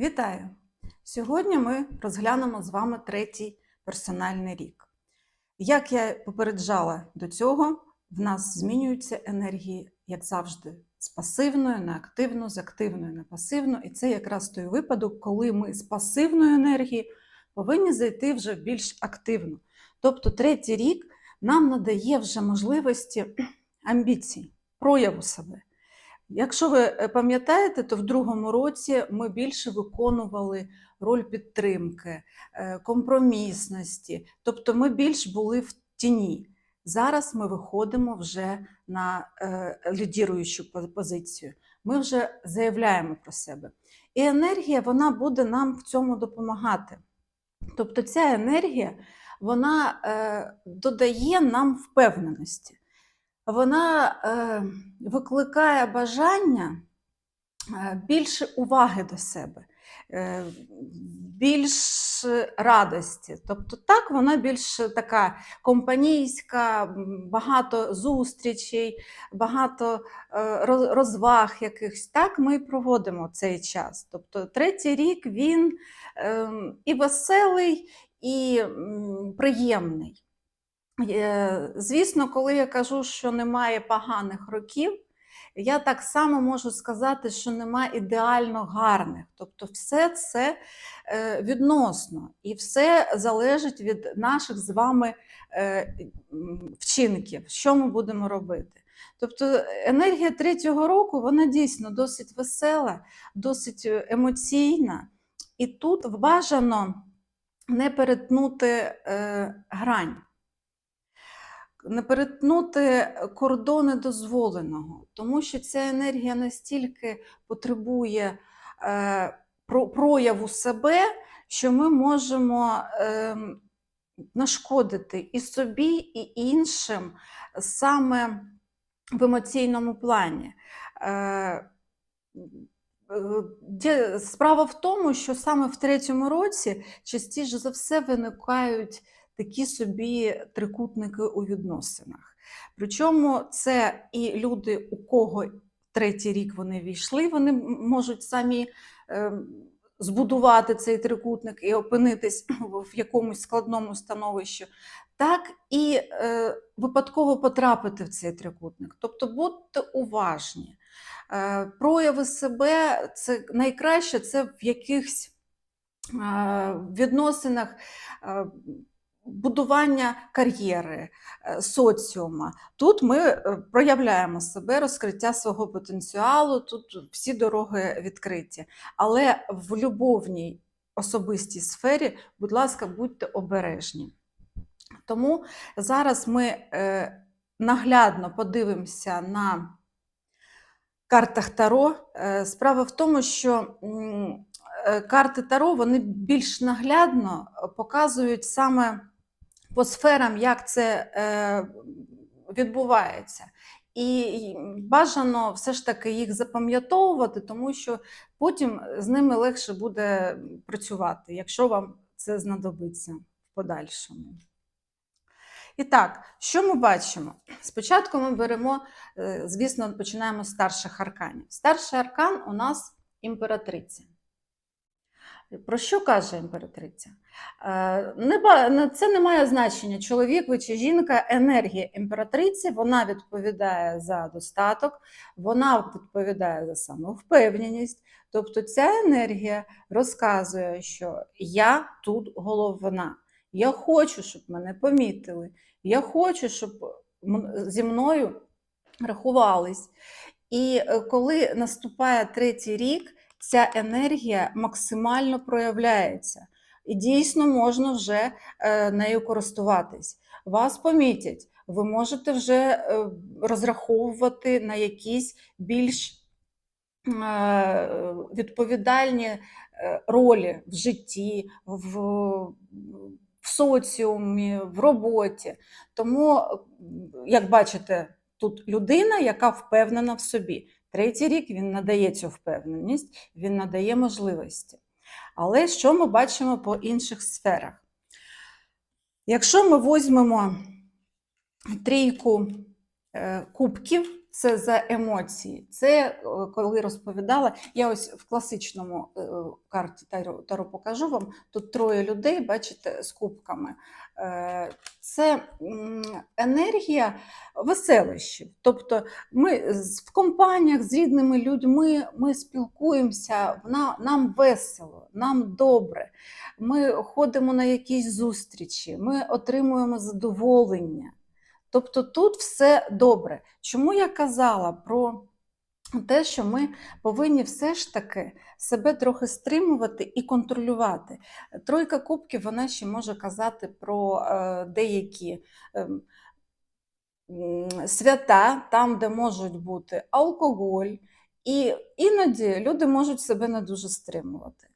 Вітаю! Сьогодні ми розглянемо з вами третій персональний рік. Як я попереджала до цього, в нас змінюються енергії, як завжди, з пасивної на активну, з активної на пасивну. І це якраз той випадок, коли ми з пасивної енергії повинні зайти вже більш активну. Тобто третій рік нам надає вже можливості амбіцій, прояву себе. Якщо ви е, пам'ятаєте, то в другому році ми більше виконували роль підтримки, е, компромісності, тобто ми більш були в тіні. Зараз ми виходимо вже на е, лідіруючу позицію. Ми вже заявляємо про себе. І енергія вона буде нам в цьому допомагати. Тобто ця енергія вона додає нам впевненості вона е, викликає бажання е, більше уваги до себе, е, більш радості. Тобто, так, вона більш така компанійська, багато зустрічей, багато розваг якихось. Так ми проводимо цей час. Тобто, третій рік він е, і веселий, і приємний. Е, Звісно, коли я кажу, що немає поганих років, я так само можу сказати, що немає ідеально гарних. Тобто, все це е, відносно і все залежить від наших з вами е, вчинків, що ми будемо робити. Тобто енергія третього року вона дійсно досить весела, досить емоційна, і тут бажано не перетнути грань не перетнути кордони дозволеного, тому що ця енергія настільки потребує е, про- прояву себе, що ми можемо е, нашкодити і собі, і іншим саме в емоційному плані. Е, е, Справа в тому, що саме в третьому році частіше за все виникають такі собі трикутники у відносинах. Причому це і люди, у кого третій рік вони війшли, вони можуть самі е, збудувати цей трикутник і опинитись в якомусь складному становищі, так і е, випадково потрапити в цей трикутник. Тобто будьте уважні. Е, прояви себе це найкраще це в якихось е, відносинах. е, Будування кар'єри, е, соціума. Тут ми е, проявляємо себе, розкриття свого потенціалу, тут всі дороги відкриті. Але в любовній особистій сфері, будь ласка, будьте обережні. Тому зараз ми е, наглядно подивимося на картах Таро. Справа в тому, що карти Таро вони більш наглядно показують саме по сферам, як це е, відбувається. І бажано все ж таки їх запам'ятовувати, тому що потім з ними легше буде працювати, якщо вам це знадобиться в подальшому. І так, що ми бачимо? Спочатку ми беремо, е, звісно, починаємо з старших арканів. Старший аркан у нас імператриця. Про що каже імператриця? Е, Це не має значення, чоловік ви чи жінка, енергія імператриці, вона відповідає за достаток, вона відповідає за самовпевненість. Тобто ця енергія розказує, що я тут головна. Я хочу, щоб мене помітили. Я хочу, щоб зі мною рахувались. І е, коли наступає третій рік, ця енергія максимально проявляється. І дійсно можна вже е, нею користуватись. Вас помітять, ви можете вже е, розраховувати на якісь більш е, відповідальні ролі в житті, в, в соціумі, в роботі. Тому, як бачите, тут людина, яка впевнена в собі. Третій рік він надає цю впевненість, він надає можливості. Але що ми бачимо по інших сферах? Якщо ми візьмемо трійку е, кубків, це за емоції. Це е, коли розповідала, я ось в класичному е, карті Таро, покажу вам. Тут троє людей, бачите, з кубками. Е, Це енергія веселищів. Тобто ми в компаніях з рідними людьми ми спілкуємося, нам весело, нам добре. Ми ходимо на якісь зустрічі, ми отримуємо задоволення. Тобто тут все добре. Чому я казала про те, що ми повинні все ж таки себе трохи стримувати і контролювати. Тройка кубків вона ще може казати про е, деякі ем, свята, там, де можуть бути алкоголь, і іноді люди можуть себе не дуже стримувати.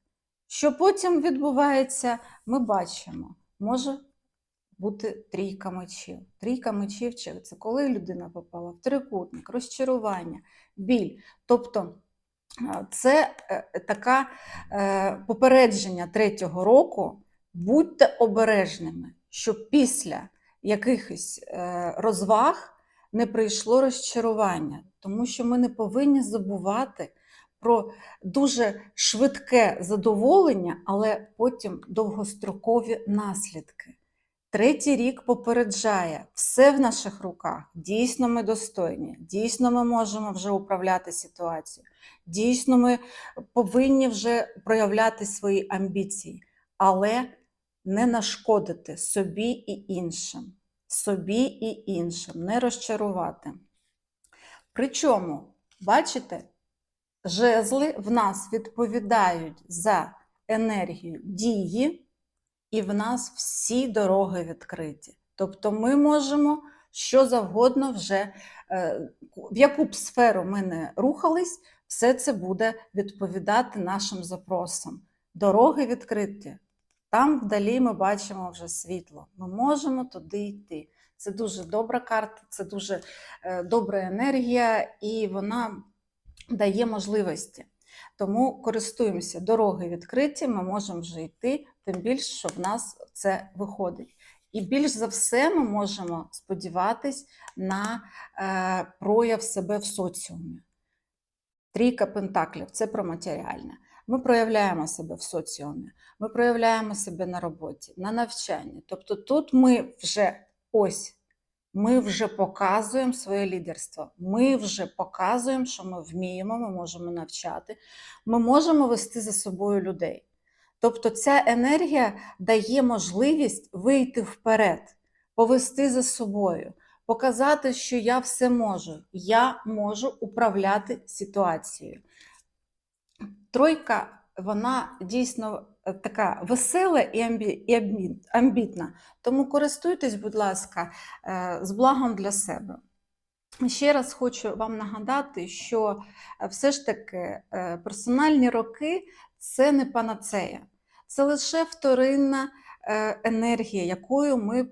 Що потім відбувається, ми бачимо, може бути трійка мечів. Трійка мечів це коли людина попала в трикутник, розчарування, біль. Тобто це е, така е, попередження третього року. Будьте обережними, щоб після якихось е, розваг не прийшло розчарування, тому що ми не повинні забувати про дуже швидке задоволення, але потім довгострокові наслідки. Третій рік попереджає, все в наших руках. Дійсно, ми достойні, дійсно, ми можемо вже управляти ситуацією, дійсно, ми повинні вже проявляти свої амбіції, але не нашкодити собі і іншим, собі і іншим, не розчарувати. Причому, бачите, жезли в нас відповідають за енергію дії, і в нас всі дороги відкриті. Тобто ми можемо що завгодно вже, е, в яку б сферу ми не рухались, все це буде відповідати нашим запросам. Дороги відкриті. Там вдалі ми бачимо вже світло. Ми можемо туди йти. Це дуже добра карта, це дуже е, добра енергія, і вона дає можливості. Тому користуємося, дороги відкриті, ми можемо вже йти, тим більше, що в нас це виходить. І більш за все ми можемо сподіватись на е, прояв себе в соціумі. Трійка пентаклів це про матеріальне. Ми проявляємо себе в соціумі, ми проявляємо себе на роботі, на навчанні. Тобто тут ми вже ось ми вже показуємо своє лідерство. Ми вже показуємо, що ми вміємо, ми можемо навчати, ми можемо вести за собою людей. Тобто ця енергія дає можливість вийти вперед, повести за собою, показати, що я все можу, я можу управляти ситуацією. Тройка, вона дійсно е, така весела і амбі- і амбі- амбітна. Тому користуйтесь, будь ласка, е, з благом для себе. Ще раз хочу вам нагадати, що е, все ж таки персональні роки це не панацея, це лише вторинна е, енергія, якою ми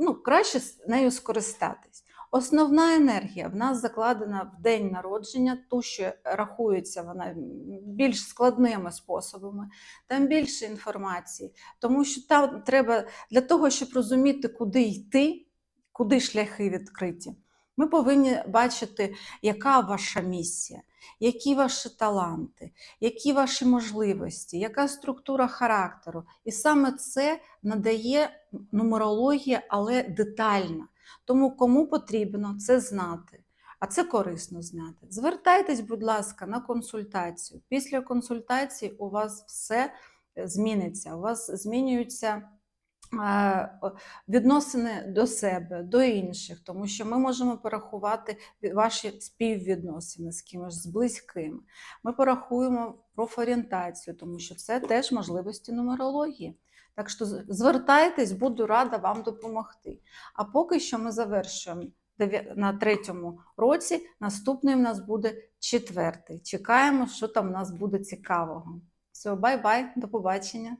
ну, краще нею скористатись. Основна енергія в нас закладена в день народження, ту, що рахується вона більш складними способами, там більше інформації, тому що там треба для того, щоб розуміти, куди йти, куди шляхи відкриті. Ми повинні бачити, яка ваша місія, які ваші таланти, які ваші можливості, яка структура характеру. І саме це надає нумерологія, але детальна. Тому кому потрібно це знати, а це корисно знати. Звертайтесь, будь ласка, на консультацію. Після консультації у вас все зміниться, у вас змінюються е, відносини до себе, до інших, тому що ми можемо порахувати ваші співвідносини з кимось, з близькими. Ми порахуємо профорієнтацію, тому що це теж можливості нумерології. Так що звертайтесь, буду рада вам допомогти. А поки що ми завершуємо на третьому році. Наступний в нас буде четвертий. Чекаємо, що там у нас буде цікавого. Все, бай-бай, до побачення.